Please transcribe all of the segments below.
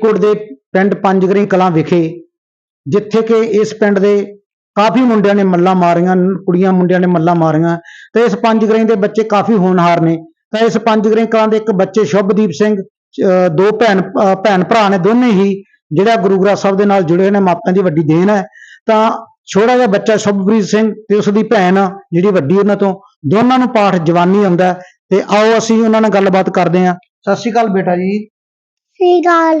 ਫਰੀਦਕੋਟ ਦੇ ਪਿੰਡ ਪੰਜਗਰੀ ਕਲਾਂ ਵਿਖੇ, ਜਿੱਥੇ ਕਿ ਇਸ ਪਿੰਡ ਦੇ ਕਾਫੀ ਮੁੰਡਿਆਂ ਨੇ ਮੱਲਾਂ ਮਾਰੀਆਂ, ਕੁੜੀਆਂ ਮੁੰਡਿਆਂ ਨੇ ਮੱਲਾ ਮਾਰੀਆਂ, ਤੇ ਇਸ ਪੰਜਗਰੀ ਦੇ ਬੱਚੇ ਕਾਫੀ ਹੋਣਹਾਰ ਨੇ। ਤਾਂ ਇਸ ਪੰਜਗਰੀ ਕਲਾਂ ਦੇ ਇੱਕ ਬੱਚੇ ਸ਼ੁਭਦੀਪ ਸਿੰਘ ਦੋ ਭੈਣ ਭੈਣ ਭਰਾ ਨੇ ਦੋਨੇ ਹੀ, ਜਿਹੜਾ ਗੁਰੂ ਗ੍ਰੰਥ ਸਾਹਿਬ ਦੇ ਨਾਲ ਜੁੜੇ ਹੋਏ ਨੇ, ਮਾਪਿਆਂ ਦੀ ਵੱਡੀ ਦੇਣ ਹੈ। ਤਾਂ ਛੋਟਾ ਜਿਹਾ ਬੱਚਾ ਸ਼ੁਭਪ੍ਰੀਤ ਸਿੰਘ ਤੇ ਉਸ ਦੀ ਭੈਣ, ਜਿਹੜੀ ਵੱਡੀ ਉਹਨਾਂ ਤੋਂ, ਦੋਨਾਂ ਨੂੰ ਪਾਠ ਜਵਾਨੀ ਆਉਂਦਾ ਤੇ ਆਓ ਅਸੀਂ ਉਹਨਾਂ ਨਾਲ ਗੱਲਬਾਤ ਕਰਦੇ ਹਾਂ। ਸਤਿ ਸ਼੍ਰੀ ਅਕਾਲ ਬੇਟਾ ਜੀ। ਸ੍ਰੀ ਅਕਾਲ।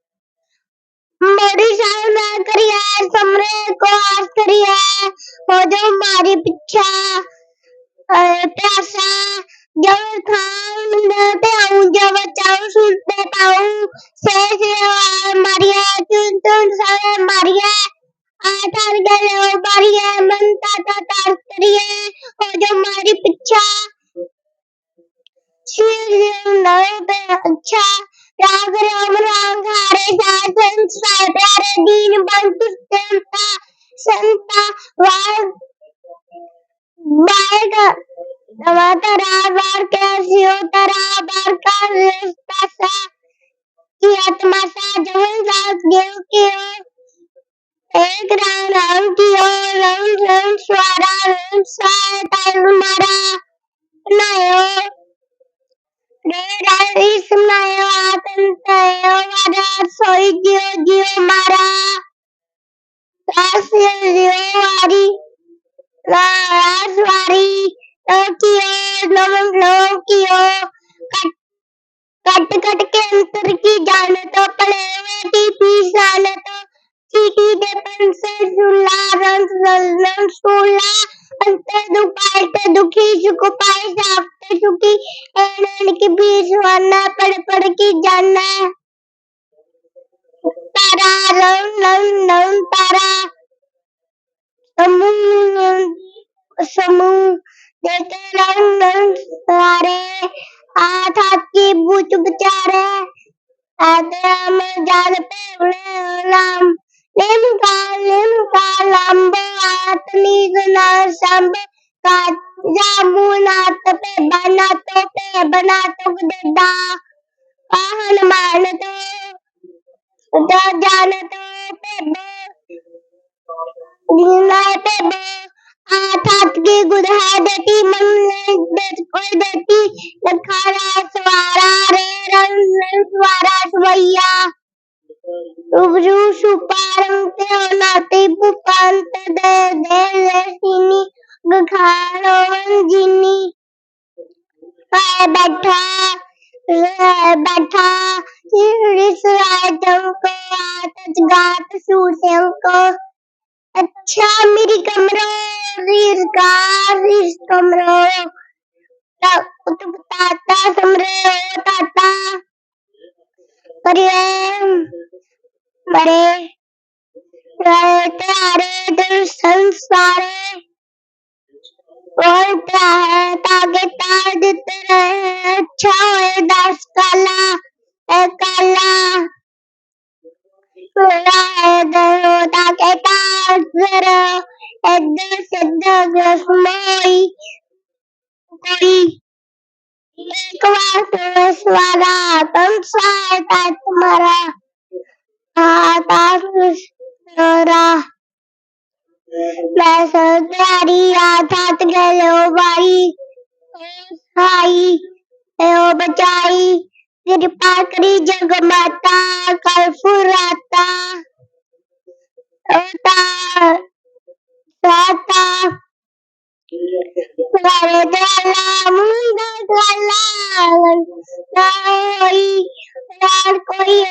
मोदी साहब ना करिए समरे को आज करिए हो जो हमारी पिछा प्यासा जब खाऊं नते आऊं जब चाऊं सुनते पाऊं से से मारिया चुन चुन सारे मारिया आधार गले और मारिया मन ताता तार करिए हो जो हमारी पिछा शिव नवे पे अच्छा राग राम राम तरा बारक्या तरा बारका एक राम राम किओ रंग रंग स्वारा रंग साय तालु मारा नायो हो. रे राम इसम नायो आतंतयो मारा. रासियो जियो वारी रासवारी कियो नमन लो कियो कट कट कट के अंतर की जान तो पड़े हुए की पीसान तो चीटी दे पन से सुला रंग रंग सुला अंतर दुखाए ते दुखी सुख पाए साफ्ते सुखी एनन की बीच वाना पड़ पड़ की जाना तारा रंग रंग रंग तारा समूह समूह देखे रंग रंग सारे हाथ हाथ की बूच बेचारे आदम जाल पे राम लिमका लिमका लंबो आतनी सुना संब का जामू नात पे बना तो पे बना तो गदा वाहन मान तो ਜਾ ਜਾਣ ਤੇ ਭੇਬੇ ਦਿਲਾ ਭੇਬੇ ਆ ਥੱਕ ਕੇ ਗੁਰਹਾ ਦੇਤੀ ਮਨ ਨੇ ਦੇ ਕੋਈ ਦੇਤੀ ਲਖਾਰਾ ਸਵਾਰਾ ਰੇ ਰੰਨ ਸਵਾਰਾ ਸਵਈਆ ਉਬਰੂ ਸੁਪਾਰੰ ਤੇ ਨਾਤੇ ਪੁਪੰਤ ਦੇ ਦੇ ਲੈਨੀ ਗਖਾਰੋਂ ਜਿਨੀ ਆ ਬੈਠਾ बैठा रे बैठा रिस राजम को आतज गात सूर्यों को अच्छा मेरी कमरो रीर का रीर कमरो ताता समरे ओ ताता परिवे बड़े तारे दिल संसारे ਉਲਟਾ ਹੈ ਤਾਗੇ ਤਾਰ ਦਿੱਤੇ ਰਹੇ ਅੱਛਾ ਹੋਏ ਦਸ ਕਾਲਾ ਇਹ ਕਾਲਾ ਕੋਲਾ ਹੈ ਦਰੋ ਤਾਗੇ ਤਾਰ ਜ਼ਰਾ ਇੱਧਰ ਸਿੱਧਾ ਗਸਮੋਈ ਕੋਈ ਇੱਕ ਵਾਰ ਤੇ ਸਵਾਰਾ ਤੰਸਾ ਤਾ ਤੁਮਾਰਾ ਆ ਤਾ ਸੁਰਾ ਪਲਸ ਦਿਹਾੜੀ ਰਾਤ ਹੱਥ ਗਲੋ ਬਾਈ ਹਾਈ ਓ ਬਚਾਈ ਕਿਰਪਾ ਕਰੀ ਜਗ ਮਾਤਾ ਕਲ ਫੁਰਾਤਾ ਤਾ ਸਾਤਾ ਵਾਰੇ ਦਲਾ ਮੁੰਡਾ ਦਲਾ ਨਾ ਹੋਈ ਯਾਰ ਕੋਈ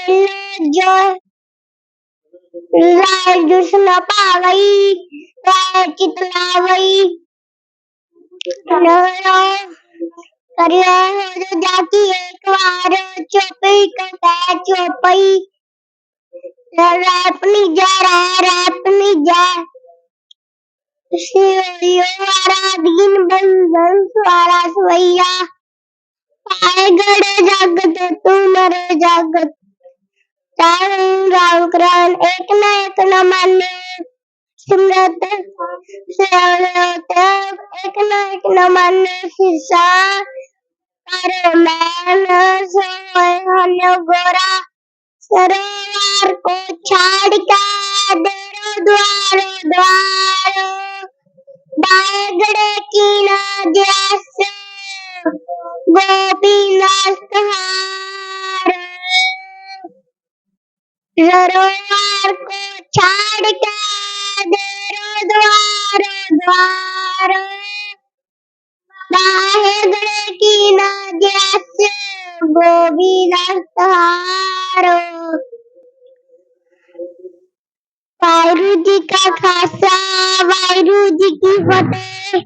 ਜੋ ਜੋ ਲਾਲ ਦੁਸ਼ਨਾ ਪਾਵਈ ਰਾਲ ਚਿਤਲਾਵਈ ਨੋ ਕਰਿਆ ਹੋ ਜਾਤੀ ਇੱਕ ਵਾਰ ਚੋਪਈ ਕਟਾ ਚੋਪਈ ਰਾਪਨੀ ਜਾ ਰਾਪਨੀ ਜਾ। ਸਿਰਿਓ ਵਾਰਾ, ਦੀਨ ਬੰਦਨ ਸਵਾਰਾ ਸਵਈਆ। ਪਾਏ ਗੜੇ ਜਗਤ ਤੂੰ ਮਰੇ ਜਗ તારું રાવકરણ એક ન એક ન માન્ય ਸਿਮਰਤ ਸਿਮਰਤ ਇੱਕ ਨਾ ਇੱਕ ਨਾ ਮਨ ਸਿਰਸਾ। ਕਰ ਮੈਨ ਸੋਏ ਹਨ ਗੋਰਾ। ਸਰਵਾਰ ਕੋ ਛਾੜ ਕੇ ਦੇਰੋ ਦੁਆਰ ਦੁਆਰ। ਬਾਗੜੇ ਕੀ ਨਾ ਪਰਵਾਰ ਖਾਲਸਾ, ਵਾਹਿਗੁਰੂ ਜੀ ਕੀ ਫਤਿਹ।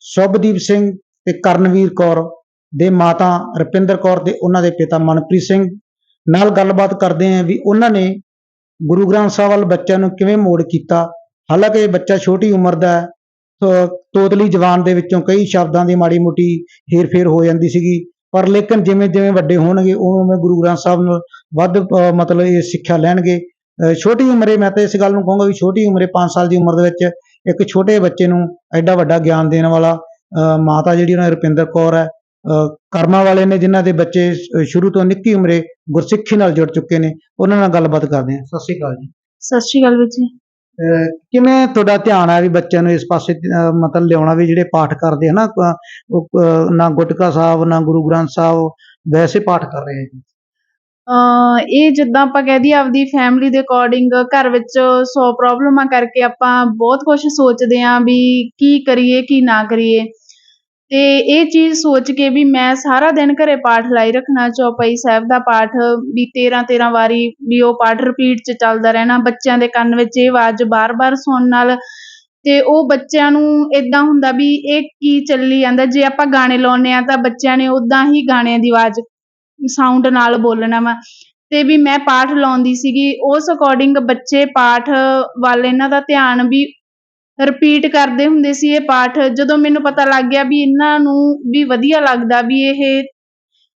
ਸ਼ੁਭਦੀਪ ਸਿੰਘ ਤੇ ਕਰਨਵੀਰ ਕੌਰ ਦੇ ਮਾਤਾ ਰੁਪਿੰਦਰ ਕੌਰ ਤੇ ਉਹਨਾਂ ਦੇ ਪਿਤਾ ਮਨਪ੍ਰੀਤ ਸਿੰਘ ਨਾਲ ਗੱਲਬਾਤ ਕਰਦੇ ਆਂ ਵੀ ਉਹਨਾਂ ਨੇ ਗੁਰੂ ਗ੍ਰੰਥ ਸਾਹਿਬ ਵੱਲ ਬੱਚਿਆਂ ਨੂੰ ਕਿਵੇਂ ਮੋੜ ਕੀਤਾ। ਹਾਲਾਂਕਿ ਇਹ ਬੱਚਾ ਛੋਟੀ ਉਮਰ ਦਾ ਹੈ, ਤੋਤਲੀ ਜਵਾਨ ਦੇ ਵਿੱਚੋਂ ਕਈ ਸ਼ਬਦਾਂ ਦੀ ਮਾੜੀ ਮੋਟੀ ਹੇਰ-ਫੇਰ ਹੋ ਜਾਂਦੀ ਸੀਗੀ। ਪਰ ਲੇਕਿਨ ਜਿਵੇਂ ਜਿਵੇਂ ਵੱਡੇ ਹੋਣਗੇ ਉਵੇਂ ਉਵੇਂ ਗੁਰੂ ਗ੍ਰੰਥ ਸਾਹਿਬ ਨੂੰ ਵੱਧ ਮਤਲਬ ਇਹ ਸਿੱਖਿਆ ਲੈਣਗੇ। ਛੋਟੀ ਉਮਰੇ ਮੈਂ ਤਾਂ ਇਸ ਗੱਲ ਨੂੰ ਕਹੂੰਗਾ ਵੀ ਛੋਟੀ ਉਮਰੇ 5 ਸਾਲ ਦੀ ਉਮਰ ਦੇ ਵਿੱਚ ਇੱਕ ਛੋਟੇ ਬੱਚੇ ਨੂੰ ਐਡਾ ਵੱਡਾ ਗਿਆਨ ਦੇਣ ਵਾਲਾ ਮਾਤਾ ਜਿਹੜੀ ਉਹਨਾਂ ਰੁਪਿੰਦਰ ਕੌਰ ਹੈ ਕਰਮਾਂ ਵਾਲੇ ਨੇ ਜਿਨ੍ਹਾਂ ਦੇ ਬੱਚੇ ਸ਼ੁਰੂ ਤੋਂ ਨਿੱਕੀ ਉਮਰੇ ਗੁਰਸਿੱਖੀ ਨਾਲ ਜੁੜ ਚੁੱਕੇ ਨੇ ਉਹਨਾਂ ਨਾਲ ਗੱਲਬਾਤ ਕਰਦੇ ਹਾਂ। ਸਤਿ ਸ਼੍ਰੀ ਅਕਾਲ ਜੀ। ਸਤਿ ਸ਼੍ਰੀ ਅਕਾਲ ਵੀਰ ਜੀ। ਕਿਵੇਂ ਤੁਹਾਡਾ ਧਿਆਨ ਹੈ ਵੀ ਬੱਚਿਆਂ ਨੂੰ ਇਸ ਪਾਸੇ ਮਤਲਬ ਲਿਆਉਣਾ ਵੀ ਜਿਹੜੇ ਪਾਠ ਕਰਦੇ ਹਨਾ ਨਾ ਗੁਟਕਾ ਸਾਹਿਬ ਨਾ ਗੁਰੂ ਗ੍ਰੰਥ ਸਾਹਿਬ ਵੈਸੇ ਪਾਠ ਕਰ ਰਹੇ ਹੈ ਜੀ ਇਹ ਜਿੱਦਾਂ ਆਪਾਂ ਕਹਿ ਦਈਏ ਆਪਦੀ ਫੈਮਿਲੀ ਦੇ ਅਕੋਰਡਿੰਗ ਘਰ ਵਿੱਚ 100 ਪ੍ਰੋਬਲਮਾਂ ਕਰਕੇ ਆਪਾਂ ਬਹੁਤ ਕੁਝ ਸੋਚਦੇ ਆਂ ਵੀ ਕੀ ਕਰੀਏ ਕੀ ਨਾ ਕਰੀਏ। ਤੇ ਇਹ ਚੀਜ਼ ਸੋਚ ਕੇ ਵੀ ਮੈਂ ਸਾਰਾ ਦਿਨ ਘਰੇ ਪਾਠ ਲਾਈ ਰੱਖਣਾ, ਚੌਪਈ ਸਾਹਿਬ ਦਾ ਪਾਠ, ਵੀ 13 13 ਵਾਰੀ ਵੀ ਉਹ ਪਾਠ ਰਿਪੀਟ 'ਚ ਚੱਲਦਾ ਰਹਿਣਾ, ਬੱਚਿਆਂ ਦੇ ਕੰਨ ਵਿੱਚ ਇਹ ਆਵਾਜ਼ ਬਾਰ-ਬਾਰ ਸੁਣਨ ਨਾਲ ਤੇ ਉਹ ਬੱਚਿਆਂ ਨੂੰ ਇਦਾਂ ਹੁੰਦਾ ਵੀ ਇਹ ਕੀ ਚੱਲੀ ਜਾਂਦਾ, ਜੇ ਆਪਾਂ ਗਾਣੇ ਲਾਉਂਦੇ ਹਾਂ ਤਾਂ ਬੱਚਿਆਂ ਨੇ ਉਦਾਂ ਹੀ ਗਾਣਿਆਂ ਦੀ ਆਵਾਜ਼ ਸਾਊਂਡ ਨਾਲ ਬੋਲਣਾ ਵਾ। ਤੇ ਵੀ ਮੈਂ ਪਾਠ ਲਾਉਂਦੀ ਸੀਗੀ, ਉਸ ਅਕੋਰਡਿੰਗ ਬੱਚੇ ਪਾਠ ਵੱਲ ਇਹਨਾਂ ਦਾ ਧਿਆਨ ਵੀ ਰਿਪੀਟ ਕਰਦੇ ਹੁੰਦੇ ਸੀ ਇਹ ਪਾਠ। ਜਦੋਂ ਮੈਨੂੰ ਪਤਾ ਲੱਗ ਗਿਆ ਵੀ ਇਹਨਾਂ ਨੂੰ ਵੀ ਵਧੀਆ ਲੱਗਦਾ ਵੀ ਇਹ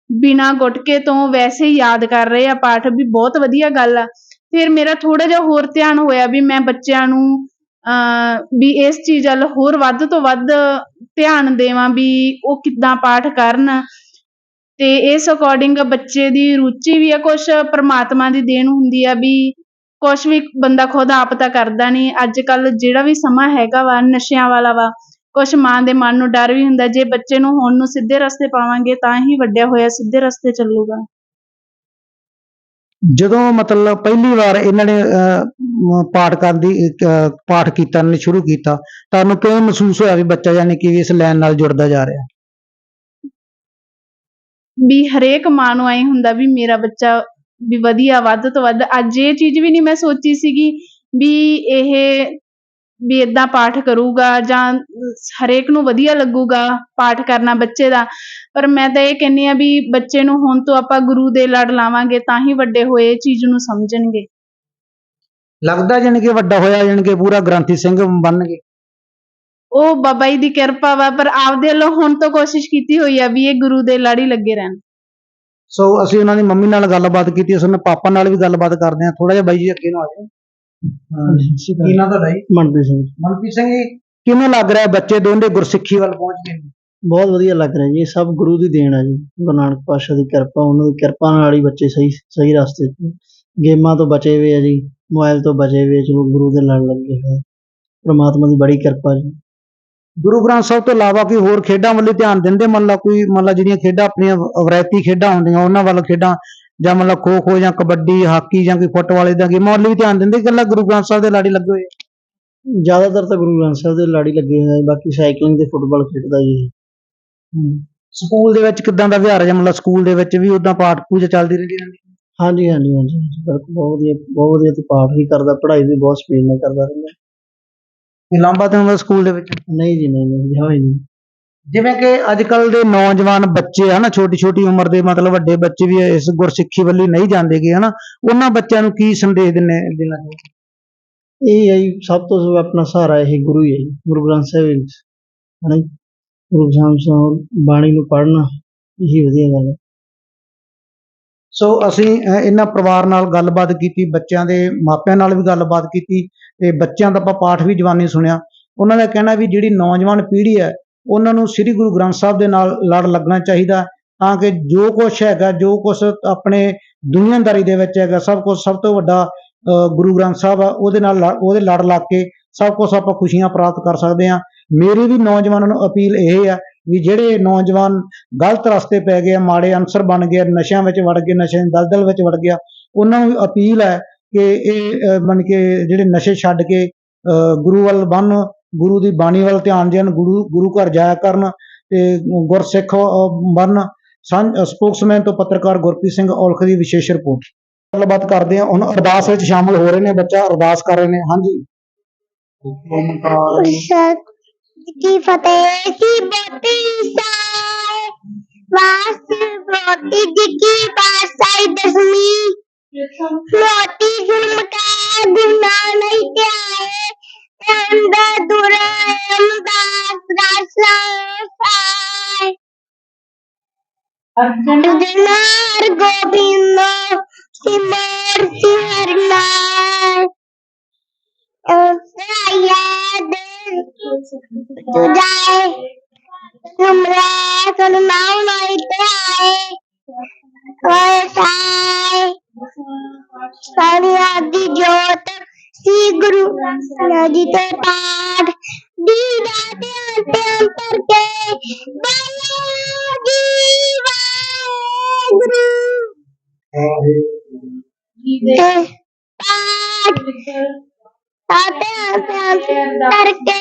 ਬਿਨਾ ਗੁਟਕੇ ਤੋਂ ਵੈਸੇ ਯਾਦ ਕਰ ਰਹੇ ਆ ਪਾਠ, ਵੀ ਬਹੁਤ ਵਧੀਆ ਗੱਲ ਆ। ਫਿਰ ਮੇਰਾ ਥੋੜਾ ਜਿਹਾ ਹੋਰ ਧਿਆਨ ਹੋਇਆ ਵੀ ਮੈਂ ਬੱਚਿਆਂ ਨੂੰ, ਅਹ, ਵੀ ਇਸ ਚੀਜ਼ ਵੱਲ ਹੋਰ ਵੱਧ ਤੋਂ ਵੱਧ ਧਿਆਨ ਦੇਵਾਂ ਵੀ ਉਹ ਕਿੱਦਾਂ ਪਾਠ ਕਰਨ। ਤੇ ਇਸ ਅਕੋਰਡਿੰਗ ਬੱਚੇ ਦੀ ਰੁਚੀ ਵੀ ਆ, ਕੁਛ ਪ੍ਰਮਾਤਮਾ ਦੀ ਦੇਣ ਹੁੰਦੀ ਆ ਵੀ ਕੁਛ ਵੀ ਬੰਦਾ ਖੁਦ ਆਪ ਤਾਂ ਕਰਦਾ ਨਹੀਂ ਅੱਜ ਕੱਲ ਜਿਹੜਾ ਵੀ ਸਮਾਂ ਹੈਗਾ ਵਾ ਨਸ਼ਿਆਂ ਵਾਲਾ ਵਾ ਕੁਛ ਮਾਂ ਦੇ ਮਨ ਨੂੰ ਡਰ ਵੀ ਹੁੰਦਾ। ਜੇ ਬੱਚੇ ਨੂੰ ਹੁਣ ਨੂੰ ਸਿੱਧੇ ਰਸਤੇ ਪਾਵਾਂਗੇ ਤਾਂ ਹੀ ਵੱਡਿਆ ਹੋਇਆ ਸਿੱਧੇ ਰਸਤੇ ਚੱਲੂਗਾ। ਜਦੋਂ ਮਤਲਬ ਪਹਿਲੀ ਵਾਰ ਇਹਨਾਂ ਨੇ ਪਾਠ ਕਰਨ ਦੀ ਪਾਠ ਕੀਤਾ ਨੇ ਸ਼ੁਰੂ ਕੀਤਾ ਤੁਹਾਨੂੰ ਕਿਵੇਂ ਮਹਿਸੂਸ ਹੋਇਆ ਵੀ ਬੱਚਾ ਯਾਨੀ ਕਿ ਇਸ ਲਾਈਨ ਨਾਲ ਜੁੜਦਾ ਜਾ ਰਿਹਾ? ਵੀ ਹਰੇਕ ਮਾਂ ਨੂੰ ਐ ਹੁੰਦਾ ਵੀ ਮੇਰਾ ਬੱਚਾ ਵੀ ਵਧੀਆ ਵੱਧ ਤੋਂ ਵੱਧ। ਅੱਜ ਇਹ ਚੀਜ਼ ਵੀ ਨਹੀਂ ਮੈਂ ਸੋਚੀ ਸੀਗੀ ਵੀ ਇਹ ਵੀ ਇਦਾਂ ਪਾਠ ਕਰੂਗਾ ਜਾਂ ਹਰੇਕ ਨੂੰ ਵਧੀਆ ਲੱਗੂਗਾ ਪਾਠ ਕਰਨਾ ਬੱਚੇ ਦਾ। ਪਰ ਮੈਂ ਤਾਂ ਇਹ ਕਹਿੰਨੀ ਆ ਵੀ ਬੱਚੇ ਨੂੰ ਹੁਣ ਤੋਂ ਆਪਾਂ ਗੁਰੂ ਦੇ ਲੜ ਲਾਵਾਂਗੇ ਤਾਂ ਹੀ ਵੱਡੇ ਹੋਏ ਇਹ ਚੀਜ਼ ਨੂੰ ਸਮਝਣਗੇ। ਲੱਗਦਾ ਯਾਨੀ ਕਿ ਵੱਡਾ ਹੋਇਆ ਯਾਨੀ ਕਿ ਪੂਰਾ ਗ੍ਰੰਥੀ ਸਿੰਘ ਬਣਨਗੇ। ਉਹ ਬਾਬਾ ਜੀ ਦੀ ਕਿਰਪਾ ਵਾ ਪਰ ਆਪਦੇ ਵੱਲੋਂ ਹੁਣ ਤੋਂ ਕੋਸ਼ਿਸ਼ ਕੀਤੀ ਹੋਈ ਆ ਵੀ ਇਹ ਗੁਰੂ ਦੇ ਲੜ ਹੀ ਲੱਗੇ ਰਹਿਣ। ਸੋ ਅਸੀਂ ਉਹਨਾਂ ਦੀ ਮੰਮੀ ਨਾਲ ਗੱਲਬਾਤ ਕੀਤੀ ਅਸੀਂ ਉਹਨਾਂ ਪਾਪਾ ਨਾਲ ਵੀ ਗੱਲਬਾਤ ਕਰਦੇ ਹਾਂ। ਥੋੜਾ ਜਿਹਾ ਬਾਈ ਜੀ ਅੱਗੇ ਨੂੰ ਆ ਜਾਓ। ਕੀ ਨਾਂ ਤੁਹਾਡਾ ਜੀ? ਮਨਪ੍ਰੀਤ ਸਿੰਘ ਮਨਪ੍ਰੀਤ ਸਿੰਘ ਜੀ ਕਿਵੇਂ ਲੱਗ ਰਿਹਾ ਬੱਚੇ ਦੋਨੇ ਗੁਰਸਿੱਖੀ ਵੱਲ ਪਹੁੰਚ ਗਏ? ਬਹੁਤ ਵਧੀਆ ਲੱਗ ਰਿਹਾ ਜੀ ਇਹ ਸਭ ਗੁਰੂ ਦੀ ਦੇਣ ਹੈ ਜੀ। ਗੁਰੂ ਨਾਨਕ ਪਾਤਸ਼ਾਹ ਦੀ ਕਿਰਪਾ ਉਹਨਾਂ ਦੀ ਕਿਰਪਾ ਨਾਲ ਹੀ ਬੱਚੇ ਸਹੀ ਸਹੀ ਰਸਤੇ ਤੇ ਗੇਮਾਂ ਤੋਂ ਬਚੇ ਹੋਏ ਆ ਜੀ ਮੋਬਾਈਲ ਤੋਂ ਬਚੇ ਹੋਏ ਚਲੋ ਗੁਰੂ ਦੇ ਲੜ ਲੱਗੇ ਹੋਏ ਪ੍ਰਮਾਤਮਾ ਦੀ ਬੜੀ ਕਿਰਪਾ ਜੀ। ਗੁਰੂ ਗ੍ਰੰਥ ਸਾਹਿਬ ਤੋਂ ਇਲਾਵਾ ਕੋਈ ਹੋਰ ਖੇਡਾਂ ਵੱਲ ਧਿਆਨ ਦਿੰਦੇ? ਮੰਨ ਲਾ ਕੋਈ ਮੰਨ ਲਾ ਜਿਹੜੀਆਂ ਖੇਡਾਂ ਆਪਣੀਆਂ ਵਰੈਤੀ ਖੇਡਾਂ ਹੁੰਦੀਆਂ ਉਹਨਾਂ ਵੱਲ ਖੇਡਾਂ ਜਾਂ ਮੰਨ ਲਾ ਖੋ ਖੋ ਜਾਂ ਕਬੱਡੀ ਹਾਕੀ ਜਾਂ ਕੋਈ ਫੁੱਟਬਾਲ ਇਦਾਂ ਗੇਮਾਂ ਵੱਲ ਵੀ ਧਿਆਨ ਦਿੰਦੇ? ਇਕੱਲਾ ਗੁਰੂ ਗ੍ਰੰਥ ਸਾਹਿਬ ਦੇ ਲਾੜੀ ਲੱਗੇ ਹੋਏ? ਜ਼ਿਆਦਾਤਰ ਤਾਂ ਗੁਰੂ ਗ੍ਰੰਥ ਸਾਹਿਬ ਦੇ ਲਾੜੀ ਲੱਗੇ ਹੋਏ ਆ ਬਾਕੀ ਸਾਈਕਲਿੰਗ ਤੇ ਫੁੱਟਬਾਲ ਖੇਡਦਾ ਜੀ। ਸਕੂਲ ਦੇ ਵਿੱਚ ਕਿਦਾਂ ਦਾ ਵਿਹਾਰ ਹੈ ਮਤਲਬ ਸਕੂਲ ਦੇ ਵਿੱਚ ਵੀ ਉਦਾਂ ਪਾਠ ਪੂਜਾ ਚੱਲਦੀ ਰਹਿੰਦੀ ਹੈ ਹਾਂਜੀ ਹਾਂਜੀ ਹਾਂਜੀ ਹਾਂਜੀ, ਬਿਲਕੁਲ ਬਹੁਤ ਵਧੀਆ ਬਹੁਤ ਵਧੀਆ ਤੇ ਪਾਠ ਵੀ ਕਰਦਾ ਪੜ੍ਹਾਈ ਵੀ ਬਹੁਤ ਸਪੀਡ ਨਾਲ ਕਰਦਾ ਰਹਿੰਦਾ। ਲਾਂਬਾ ਤੇ ਹੁੰਦਾ ਸਕੂਲ ਦੇ ਵਿੱਚ ਨਹੀਂ ਜੀ, ਨਹੀਂ ਨਹੀਂ ਜਮਾਂ ਨਹੀਂ ਜਿਵੇਂ ਕਿ ਅੱਜ ਕੱਲ ਦੇ ਨੌਜਵਾਨ ਬੱਚੇ ਹਨਾ ਛੋਟੀ ਛੋਟੀ ਉਮਰ ਦੇ, ਮਤਲਬ ਵੱਡੇ ਬੱਚੇ ਵੀ ਇਸ ਗੁਰਸਿੱਖੀ ਵੱਲ ਨਹੀਂ ਜਾਂਦੇਗੇ ਹਨਾ। ਉਹਨਾਂ ਬੱਚਿਆਂ ਨੂੰ ਕੀ ਸੰਦੇਸ਼ ਦਿੰਨੇ, ਦੇਣਾ ਚਾਹੁੰਦੇ? ਇਹ ਹੈ ਸਭ ਤੋਂ ਆਪਣਾ ਸਹਾਰਾ ਇਹ ਗੁਰੂ ਹੀ ਹੈ ਜੀ, ਗੁਰੂ ਗ੍ਰੰਥ ਸਾਹਿਬ ਹਨਾ ਜੀ, ਗੁਰੂ ਗ੍ਰੰਥ ਸਾਹਿਬ ਬਾਣੀ ਨੂੰ ਪੜ੍ਹਨਾ ਇਹੀ ਵਧੀਆ ਗੱਲ ਹੈ। ਸੋ ਅਸੀਂ ਇਹਨਾਂ ਪਰਿਵਾਰ ਨਾਲ ਗੱਲਬਾਤ ਕੀਤੀ, ਬੱਚਿਆਂ ਦੇ ਮਾਪਿਆਂ ਨਾਲ ਵੀ ਗੱਲਬਾਤ ਕੀਤੀ, ਤੇ ਬੱਚਿਆਂ ਦਾ ਆਪਾਂ ਪਾਠ ਵੀ ਜਵਾਨੀ ਸੁਣਿਆ। ਉਹਨਾਂ ਦਾ ਕਹਿਣਾ ਵੀ ਜਿਹੜੀ ਨੌਜਵਾਨ ਪੀੜ੍ਹੀ ਹੈ, ਉਹਨਾਂ ਨੂੰ ਸ੍ਰੀ ਗੁਰੂ ਗ੍ਰੰਥ ਸਾਹਿਬ ਦੇ ਨਾਲ ਲੜ ਲੱਗਣਾ ਚਾਹੀਦਾ, ਤਾਂ ਕਿ ਜੋ ਕੁਝ ਹੈਗਾ, ਜੋ ਕੁਝ ਆਪਣੇ ਦੁਨੀਆਦਾਰੀ ਦੇ ਵਿੱਚ ਹੈਗਾ, ਸਭ ਕੁਝ ਸਭ ਤੋਂ ਵੱਡਾ ਗੁਰੂ ਗ੍ਰੰਥ ਸਾਹਿਬ ਆ, ਉਹਦੇ ਨਾਲ ਲੜ- ਉਹਦੇ ਲੜ ਲੱਗ ਕੇ ਸਭ ਕੁਝ ਆਪਾਂ ਖੁਸ਼ੀਆਂ ਪ੍ਰਾਪਤ ਕਰ ਸਕਦੇ ਹਾਂ। ਮੇਰੀ ਵੀ ਨੌਜਵਾਨਾਂ ਨੂੰ ਅਪੀਲ ਇਹ ਆ ਵੀ ਜਿਹੜੇ ਨੌਜਵਾਨ ਗਲਤ ਰਸਤੇ ਪੈ ਗਏ ਮਾੜੇ ਅਨਸਰ ਬਣ ਗਏ ਨਸ਼ਿਆਂ ਵਿੱਚ ਵੜ ਗਏ, ਨਸ਼ਿਆਂ ਦੀ ਦਲਦਲ ਵਿੱਚ ਵੜ ਗਿਆ, ਉਹਨਾਂ ਨੂੰ ਅਪੀਲ ਹੈ ਕਿ ਇਹ ਬਣ ਕੇ ਜਿਹੜੇ ਨਸ਼ੇ ਛੱਡ ਕੇ ਗੁਰੂ ਵੱਲ ਬੰਨ ਗੁਰੂ ਦੀ ਬਾਣੀ ਵੱਲ ਧਿਆਨ ਦੇਣ, ਗੁਰੂ ਗੁਰੂ ਘਰ ਜਾਇਆ ਕਰਨ ਤੇ ਗੁਰਸਿੱਖ ਬਣ ਬਣਨ। ਸਪੋਕਸਮੈਨ ਤੋਂ ਪੱਤਰਕਾਰ ਗੁਰਪ੍ਰੀਤ ਸਿੰਘ ਔਲਖ ਦੀ ਵਿਸ਼ੇਸ਼ ਰਿਪੋਰਟ। ਗੱਲਬਾਤ ਕਰਦੇ ਹਾਂ, ਹੁਣ ਅਰਦਾਸ ਵਿੱਚ ਸ਼ਾਮਲ ਹੋ ਰਹੇ ਨੇ ਬੱਚਾ, ਅਰਦਾਸ ਕਰ ਰਹੇ ਨੇ, ਹਾਂਜੀ। ਸਤ ਕੀ ਫਤਿਹ ਕੀ ਬੋਤੀ ਸਾਏ। ਵਾਸ ਬੋਤੀ ਜੀ ਕੀ ਬਾਸਾਈ ਦਸਮੀ ਮੋਤੀ ਜੁਲਮ ਕਾ ਗੁਨਾ ਨਹੀਂ ਧਿਆਏ। ਅੰਦਰ ਦੁਰਾਇਮ ਦਾਸ ਰਾਸਾ ਸਾਏ ਜਨਾਰ ਗੋਬਿੰਦ ਸਿਮਰ ਸਿਹਰਨਾਏ तुझाए हमरा सनमाव नहीं आए वैसाए सारी आदि जोत श्री गुरु नदी ते पाठ दीदा ध्यान ध्यान करके बाला जीवाए गुरु ते पाठ आते आते करके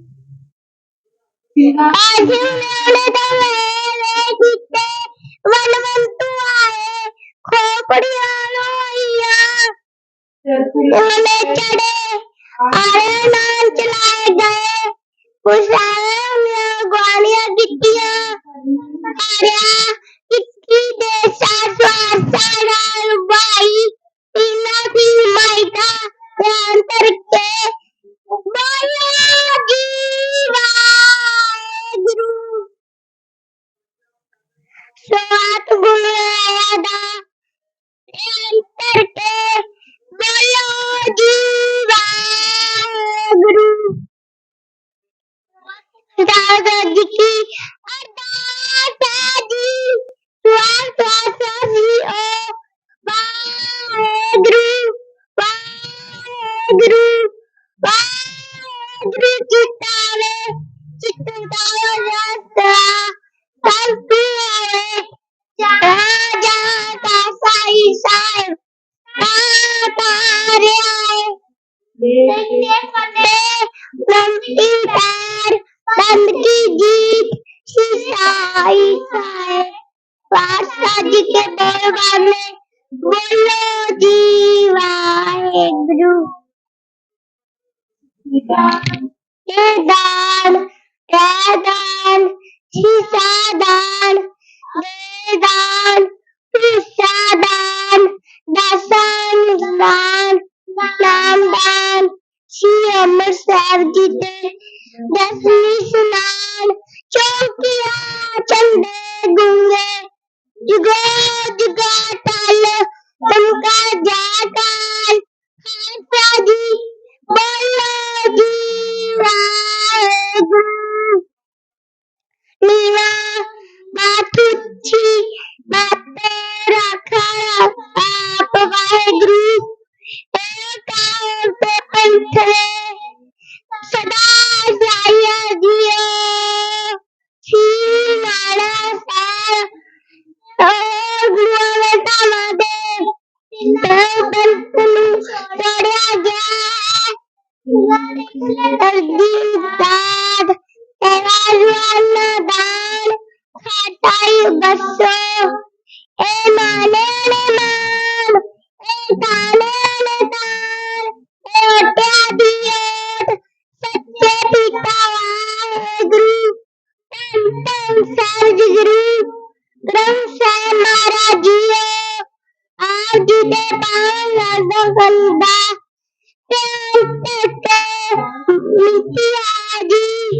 ਅੱਜ ਮੇਰੇ ਦਾ ਵੇਲੇ ਕੀਤੇ ਵਨਵੰਤੂ ਆਏ ਖੋਪੜੀਆਂ ਲੋਈਆਂ ਉਹਨੇ ਚੜੇ ਆਏ ਨਾਲ ਚਲਾਏ ਗਏ ਪੁਸਾਰੇ पैर बंद की जीत शीशाई साए पातशाह जी के दरबार में बोलो जी वाहेगुरु ये दान है दान शीशा दान दे दान शीशा दान दसन दान नाम दान ਸ੍ਰੀ ਅੰਮ੍ਰਿਤਸਰ ਜੀ ਦੇ ਦਸਵੀਂ ਸਨਾਨ ਚੌਕੀਆ ਚੰਦੇ ਗੁੰਗੇ ਜੁਗੇ ਤੋੜਿਆ ਗਿਆ ਅਰਦੀ ਦਾਦ ਤੇਰਾ ਜਵਾਨ ਦਾਨ ਖਾਟਾਈ ਬਸੋ ਏ ਮਾਨੇ ਨੇ ਮਾਨ ਏ ਤਾਨੇ ਨੇ ਤਾਨ ਏ ਓਟਿਆ ਦੀ ਸੱਚੇ ਪਿਤਾ ਵਾਹਿਗੁਰੂ ਧੰਨ ਧੰਨ ਸਾਹਿਬ ਗੁਰੂ ਗ੍ਰੰਥ ਸਾਹਿਬ ਮਹਾਰਾਜ ਜੀਓ ਆਪ ਜੀ ਦੇ ਪਾਵਨ ਲਾਦਾ ਗੰਦਾ ਧਿਆਨ ਤੇ ਮਿੱਟੀ ਆਜੀ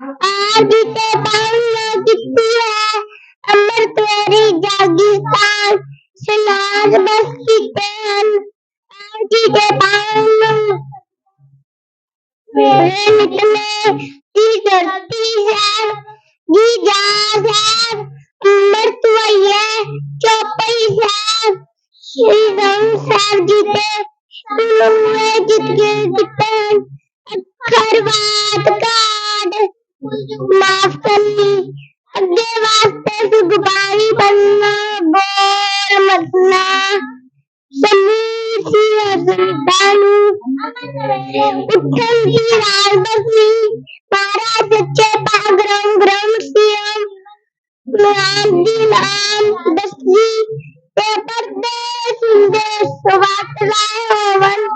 ਆਪ ਜੀ ਦੇ ਪਾਵਨ ਕੀਤੀ ਹੈ, ਅੰਮ੍ਰਿਤ ਵੇਰੀ ਜਾਗੀਸਤਾਨ ਸਨਾਜ ਬਸ ਕੀਤੇ ਹਨ। ਆਪ ਜੀ ਦੇ ਪਾਵਨ ਵੇ ਨਿਤਨੇ ਦੀ ਧਰਤੀ ਹੈ ਜੀ ਜਾ ਸਾਹਿਬ ਅੰਮ੍ਰਿਤ ਵਈਏ ਚੋਪਈ ਸਾਹਿਬ ਸ਼੍ਰੀ ਰਾਮ ਸਾਹਿਬ ਜੀ ਦੇ ਸੁਣੂਏ ਜਿਤ ਕੇ ਜਿਤਨ ਅੱਖਰ ਬਾਤ ਕਾਡ ਮਾਫ ਕਰਨੀ ਅੱਗੇ ਵਾਸਤੇ ਸੁਗਬਾਈ ਬੰਨਾ ਬੋਲ ਮਤਨਾ ਸਮੀ ਸੀ ਅਸੰਤਾਨੂ ਉੱਠਣ ਦੀ ਰਾਜ ਬਸੀ ਮਾਰਾ ਸੱਚੇ ਪਾਗਰਮ ਗ੍ਰਮ ਸਿਯਮ ਨਾਮ ਦੀ ਨਾਮ ਦਸੀ ਤੇ ਪਰਦੇ ਸੁੰਦੇ ਸਵਾਤ ਲਾਏ ਹੋਵਨ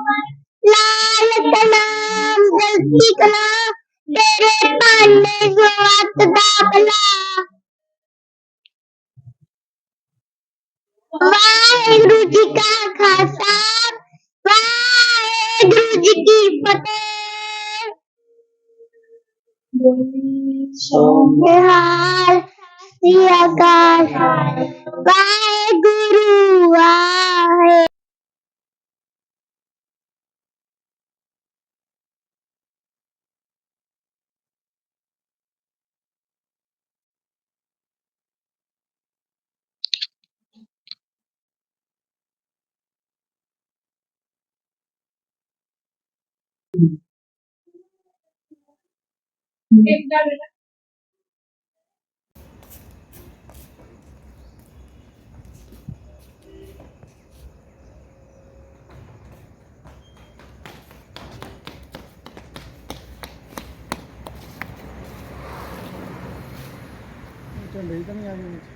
ਲਾਲ ਤਨਾਮ ਜਲਦੀ ਕਲਾ ਤੇਰੇ ਭਾਂਡੇ ਸਵਾਤ ਦਾ ਭਲਾ। ਵਾਹਿਗੁਰੂ ਜੀ ਕਾ ਖਾਲਸਾ, ਵਾਹਿਗੁਰੂ ਜੀ ਕੀ ਫਤਿਹ। ਨਿਹਾਲ ਸ੍ਰੀ ਅਕਾਲ। ਵਾਹਿਗੁਰੂ ਵਾਹਿ ਝੰਡੇ ਤਾਂ ਨਹੀਂ ਆ ਗਏ ਵਿੱਚ।